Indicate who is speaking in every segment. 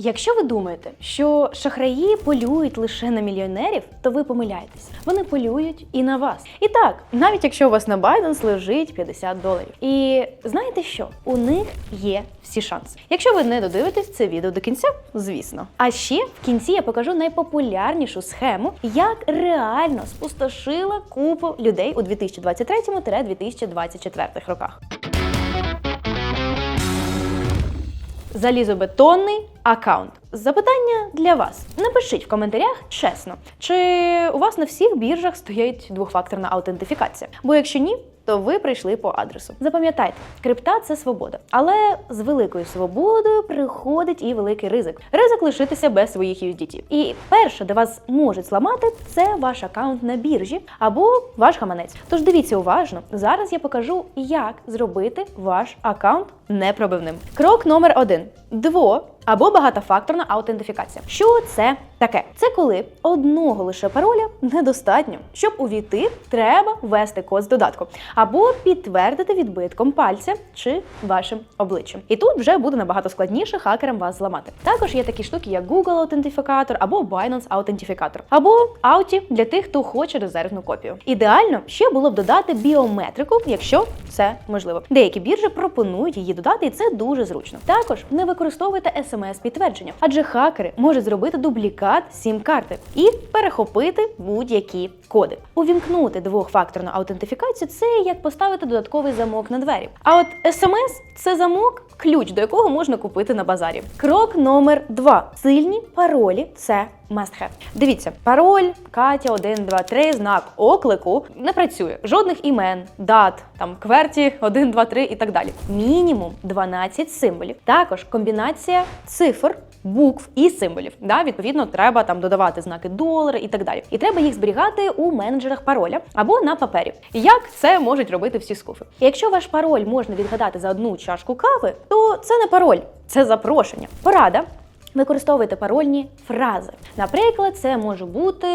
Speaker 1: Якщо ви думаєте, що шахраї полюють лише на мільйонерів, то ви помиляєтесь. Вони полюють і на вас. І так, навіть якщо у вас на Binance лежить 50 доларів. І знаєте що? У них є всі шанси. Якщо ви не додивитесь це відео до кінця, звісно. А ще в кінці я покажу найпопулярнішу схему, як реально спустошила купу людей у 2023-2024 роках. Залізобетонний аккаунт. Запитання для вас. Напишіть в коментарях чесно, чи у вас на всіх біржах стоїть двохфакторна аутентифікація? Бо якщо ні, то ви прийшли по адресу. Запам'ятайте, крипта це свобода, але з великою свободою приходить і великий ризик. Ризик лишитися без своїх USDT. І перше, де вас можуть зламати, це ваш аккаунт на біржі або ваш гаманець. Тож дивіться уважно. Зараз я покажу, як зробити ваш аккаунт непробивним. Крок номер один: дво або багатофакторна аутентифікація. Що це таке? Це коли одного лише пароля недостатньо. Щоб увійти, треба ввести код з додатку або підтвердити відбитком пальця чи вашим обличчям. І тут вже буде набагато складніше хакерам вас зламати. Також є такі штуки, як Google аутентифікатор або Binance аутентифікатор, або Ауті для тих, хто хоче резервну копію. Ідеально ще було б додати біометрику, якщо це можливо. Деякі біржі пропонують її додати, і це дуже зручно. Також не використовуйте смс-підтвердження, адже хакери можуть зробити дублікат сім-карти і перехопити будь-які коди. Увімкнути двохфакторну аутентифікацію це як поставити додатковий замок на двері. А от смс це замок, ключ до якого можна купити на базарі. Крок номер два: сильні паролі це must have. Дивіться, пароль Катя 1, 2, 3, знак оклику не працює. Жодних імен, дат, там кверті 1, 2, 3 і так далі. Мінімум 12 символів. Також комбінація цифр. Букв і символів, да, відповідно, треба там додавати знаки долара і так далі. І треба їх зберігати у менеджерах пароля або на папері. Як це можуть робити всі скуфи? І Якщо ваш пароль можна відгадати за одну чашку кави, то це не пароль, це запрошення. Порада. Використовуйте парольні фрази. Наприклад, це може бути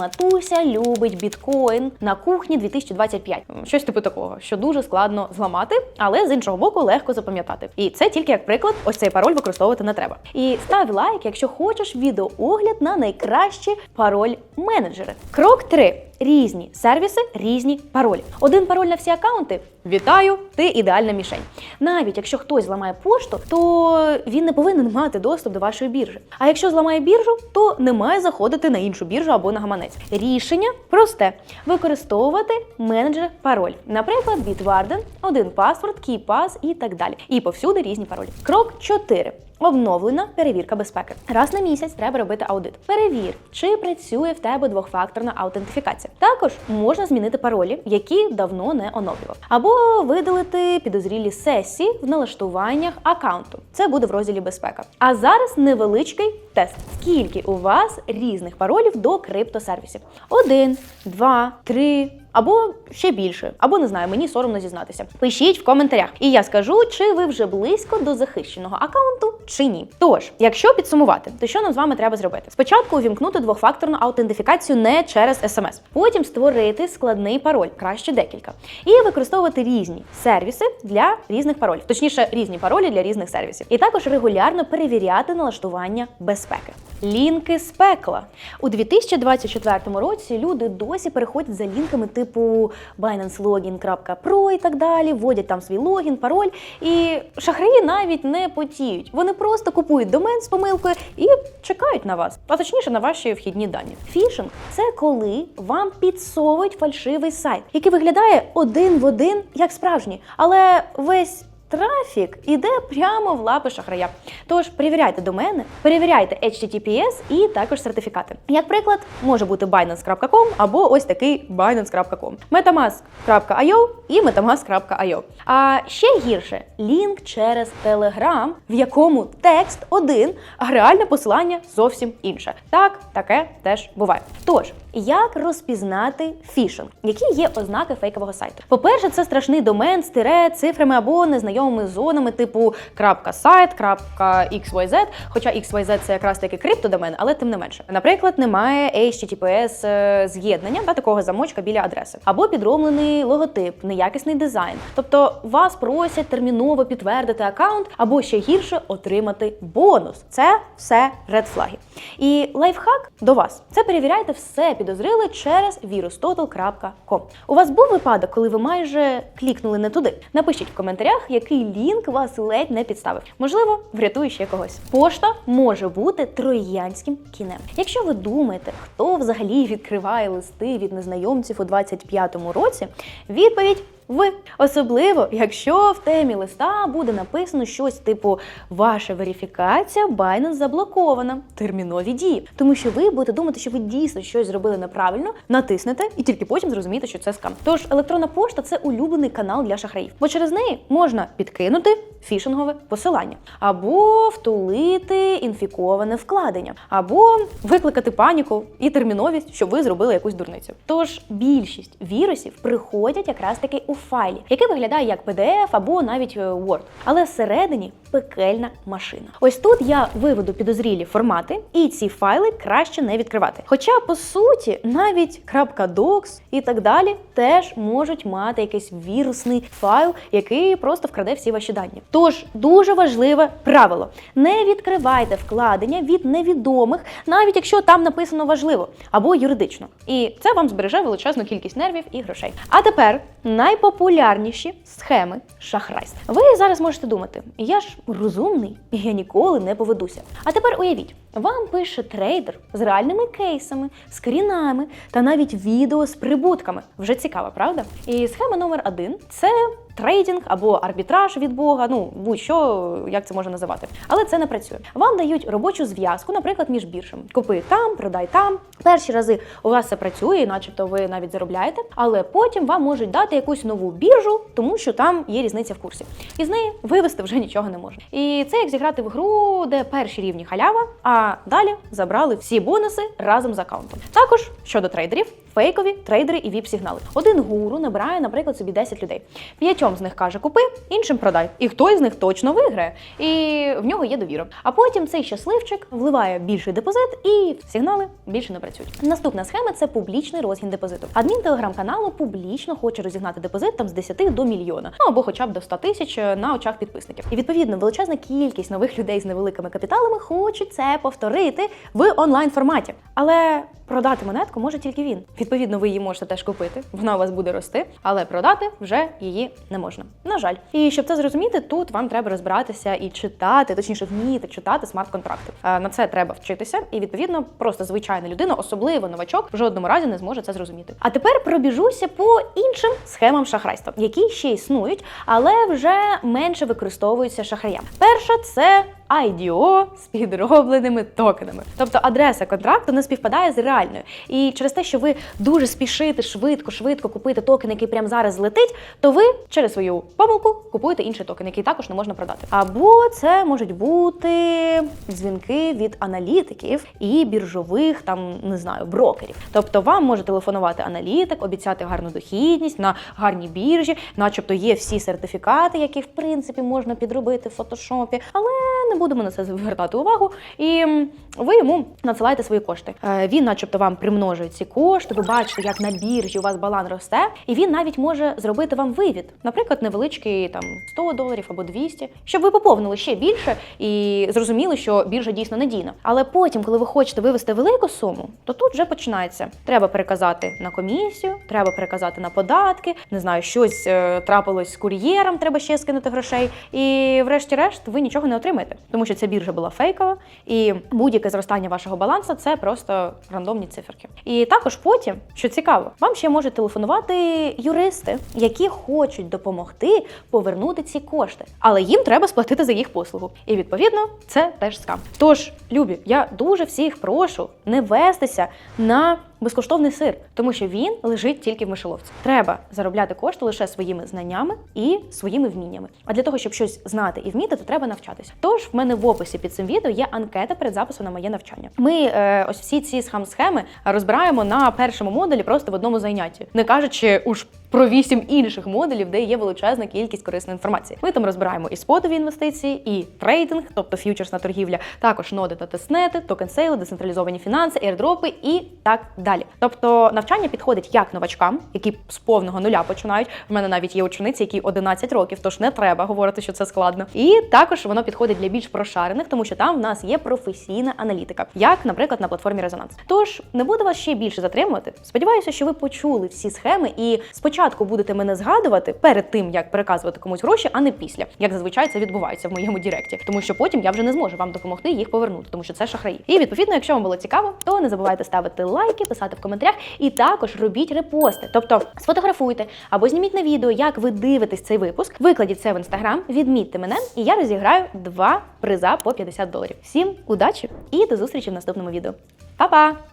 Speaker 1: Матуся любить біткоін на кухні 2025. Щось типу такого, що дуже складно зламати, але з іншого боку легко запам'ятати. І це тільки як приклад, ось цей пароль використовувати не треба. І став лайк, якщо хочеш відеоогляд на найкращі пароль менеджери. Крок 3. Різні сервіси, різні паролі. Один пароль на всі аккаунти. Вітаю, ти ідеальна мішень. Навіть якщо хтось зламає пошту, то він не повинен мати доступ до вашої біржі. А якщо зламає біржу, то не має заходити на іншу біржу або на гаманець. Рішення просте: використовувати менеджер пароль, наприклад, Bitwarden, один паспорт, KeyPass і так далі. І повсюди різні паролі. Крок 4. Обновлена перевірка безпеки. Раз на місяць треба робити аудит. Перевір, чи працює в тебе двохфакторна аутентифікація. Також можна змінити паролі, які давно не оновлював, або видалити підозрілі сесії в налаштуваннях аккаунту. Це буде в розділі безпека. А зараз невеличкий тест: скільки у вас різних паролів до криптосервісів? Один, два, три. Або ще більше, або не знаю, мені соромно зізнатися. Пишіть в коментарях, і я скажу, чи ви вже близько до захищеного аккаунту чи ні. Тож, якщо підсумувати, то що нам з вами треба зробити? Спочатку увімкнути двохфакторну аутентифікацію не через смс, потім створити складний пароль, краще декілька, і використовувати різні сервіси для різних паролів, точніше, різні паролі для різних сервісів, і також регулярно перевіряти налаштування безпеки. Лінки з пекла у 2024 році. Люди досі переходять за лінками типу binancelogin.pro і так далі, вводять там свій логін, пароль. І шахраї навіть не потіють. Вони просто купують домен з помилкою і чекають на вас, а точніше на ваші вхідні дані. Фішинг це коли вам підсовують фальшивий сайт, який виглядає один в один як справжній, але весь. Трафік іде прямо в лапи шахрая. Тож перевіряйте домени, перевіряйте HTTPS і також сертифікати. Як приклад, може бути Binance.com або ось такий Binance.com, Metamask.io і Metamask.io. А ще гірше лінк через Telegram, в якому текст один, а реальне посилання зовсім інше. Так, таке теж буває. Тож, як розпізнати фішинг? Які є ознаки фейкового сайту? По-перше, це страшний домен з тире, цифрами або незнайомими зонами, типу крапка .сайт, .xyz, хоча XYZ це якраз таки криптодомен, але тим не менше. Наприклад, немає HTTPS е, з'єднання та такого замочка біля адреси, або підроблений логотип, неякісний дизайн. Тобто вас просять терміново підтвердити аккаунт, або ще гірше отримати бонус. Це все редфлаги. І лайфхак до вас це перевіряйте все підозріле через virustotal.com. У вас був випадок, коли ви майже клікнули не туди. Напишіть в коментарях, який лінк вас ледь не підставив. Можливо, врятує ще когось. Пошта може бути троянським кінем. Якщо ви думаєте, хто взагалі відкриває листи від незнайомців у 25-му році, відповідь. Ви особливо, якщо в темі листа буде написано щось типу Ваша верифікація Binance заблокована. Термінові дії. Тому що ви будете думати, що ви дійсно щось зробили неправильно, натиснете і тільки потім зрозумієте, що це скам. Тож електронна пошта це улюблений канал для шахраїв, бо через неї можна підкинути фішингове посилання, або втулити інфіковане вкладення, або викликати паніку і терміновість, що ви зробили якусь дурницю. Тож більшість вірусів приходять якраз таки у файлі, який виглядає як PDF або навіть е, Word, але всередині пекельна машина. Ось тут я виведу підозрілі формати, і ці файли краще не відкривати. Хоча, по суті, навіть .docs і так далі теж можуть мати якийсь вірусний файл, який просто вкраде всі ваші дані. Тож дуже важливе правило: не відкривайте вкладення від невідомих, навіть якщо там написано важливо або юридично. І це вам збереже величезну кількість нервів і грошей. А тепер найпопулярніші схеми шахрайства. Ви зараз можете думати, я ж розумний, я ніколи не поведуся. А тепер уявіть, вам пише трейдер з реальними кейсами, скрінами та навіть відео з прибутками. Вже цікаво, правда? І схема номер один це трейдинг або арбітраж від Бога, ну будь-що, як це можна називати. Але це не працює. Вам дають робочу зв'язку, наприклад, між біржами. Купи там, продай там. Перші рази у вас це працює, начебто ви навіть заробляєте, але потім вам можуть дати якусь нову біржу, тому що там є різниця в курсі. І з неї вивести вже нічого не можна. І це як зіграти в гру, де перші рівні халява, а далі забрали всі бонуси разом з аккаунтом. Також щодо трейдерів, фейкові трейдери і віп-сигнали. Один гуру набирає, наприклад, собі 10 людей. П'ятьом з них каже купи, іншим продай. І хтось з них точно виграє. І в нього є довіра. А потім цей щасливчик вливає більший депозит, і сигнали більше не працюють. Наступна схема це публічний розгін депозиту. Адмін телеграм-каналу публічно хоче розігнати депозит там з 10 до мільйона, ну або хоча б до 100 тисяч на очах підписників. І відповідно величезна кількість нових людей з невеликими капіталами хочуть це повторити в онлайн форматі. Але продати монетку може тільки він. Відповідно, ви її можете теж купити, вона у вас буде рости, але продати вже її не можна. На жаль. І щоб це зрозуміти, тут вам треба розбиратися і читати, точніше, вміти читати смарт-контракти. Е, На це треба вчитися, і відповідно, просто звичайна людина, особливо новачок, в жодному разі не зможе це зрозуміти. А тепер пробіжуся по іншим схемам шахрайства, які ще існують, але вже менше використовуються шахраям. Перша це IDO з підробленими токенами. Тобто адреса контракту не співпадає з реальною. І через те, що ви дуже спішите швидко, швидко купити токен, який прямо зараз злетить, то ви через свою помилку купуєте інший токен, який також не можна продати. Або це можуть бути дзвінки від аналітиків і біржових там не знаю брокерів. Тобто вам може телефонувати аналітик, обіцяти гарну дохідність на гарній біржі, начебто є всі сертифікати, які в принципі можна підробити в фотошопі, але не будемо на це звертати увагу. І ви йому надсилаєте свої кошти. Е, Він, начебто, вам примножує ці кошти. Ви бачите, як на біржі у вас баланс росте, і він навіть може зробити вам вивід, наприклад, невеличкий там 100 доларів або 200, щоб ви поповнили ще більше і зрозуміли, що біржа дійсно надійна. Але потім, коли ви хочете вивести велику суму, то тут вже починається. Треба переказати на комісію, треба переказати на податки. Не знаю, щось е, трапилось з кур'єром, треба ще скинути грошей. І врешті-решт ви нічого не отримаєте, тому що ця біржа була фейкова, і будь-яке зростання вашого балансу це просто рандомні циферки. І також потім, що цікаво, вам ще можуть телефонувати юристи, які хочуть допомогти повернути ці кошти, але їм треба сплатити за їх послугу. І відповідно це теж скам. Тож, любі, я дуже всіх прошу не вестися на безкоштовний сир, тому що він лежить тільки в мишоловці. Треба заробляти кошти лише своїми знаннями і своїми вміннями. А для того, щоб щось знати і вміти, то треба навчатися. Тож в мене в описі під цим відео є анкета перед записом на моє навчання. Ми е, ось всі ці схем-схеми розбираємо на першому модулі просто в одному занятті, не кажучи уж про вісім інших модулів, де є величезна кількість корисної інформації. Ми там розбираємо і спотові інвестиції, і трейдинг, тобто ф'ючерсна торгівля, також ноди та тестнети, токен-сейли, децентралізовані фінанси, airdropи і так далі. Тобто навчання підходить як новачкам, які з повного нуля починають. В мене навіть є учениці, які 11 років, тож не треба говорити, що це складно. І також воно підходить для більш прошарених, тому що там в нас є професійна аналітика, як, наприклад, на платформі Резонанс. Тож не буду вас ще більше затримувати. Сподіваюся, що ви почули всі схеми і спочатку будете мене згадувати перед тим, як переказувати комусь гроші, а не після, як зазвичай це відбувається в моєму діректі, тому що потім я вже не зможу вам допомогти їх повернути, тому що це шахраї. І відповідно, якщо вам було цікаво, то не забувайте ставити лайки, писати в коментарях і також робіть репости. Тобто сфотографуйте або зніміть на відео, як ви дивитесь цей випуск, викладіть це в інстаграм, відмітьте мене, і я розіграю два приза по 50 доларів. Всім удачі і до зустрічі в наступному відео. Па-па!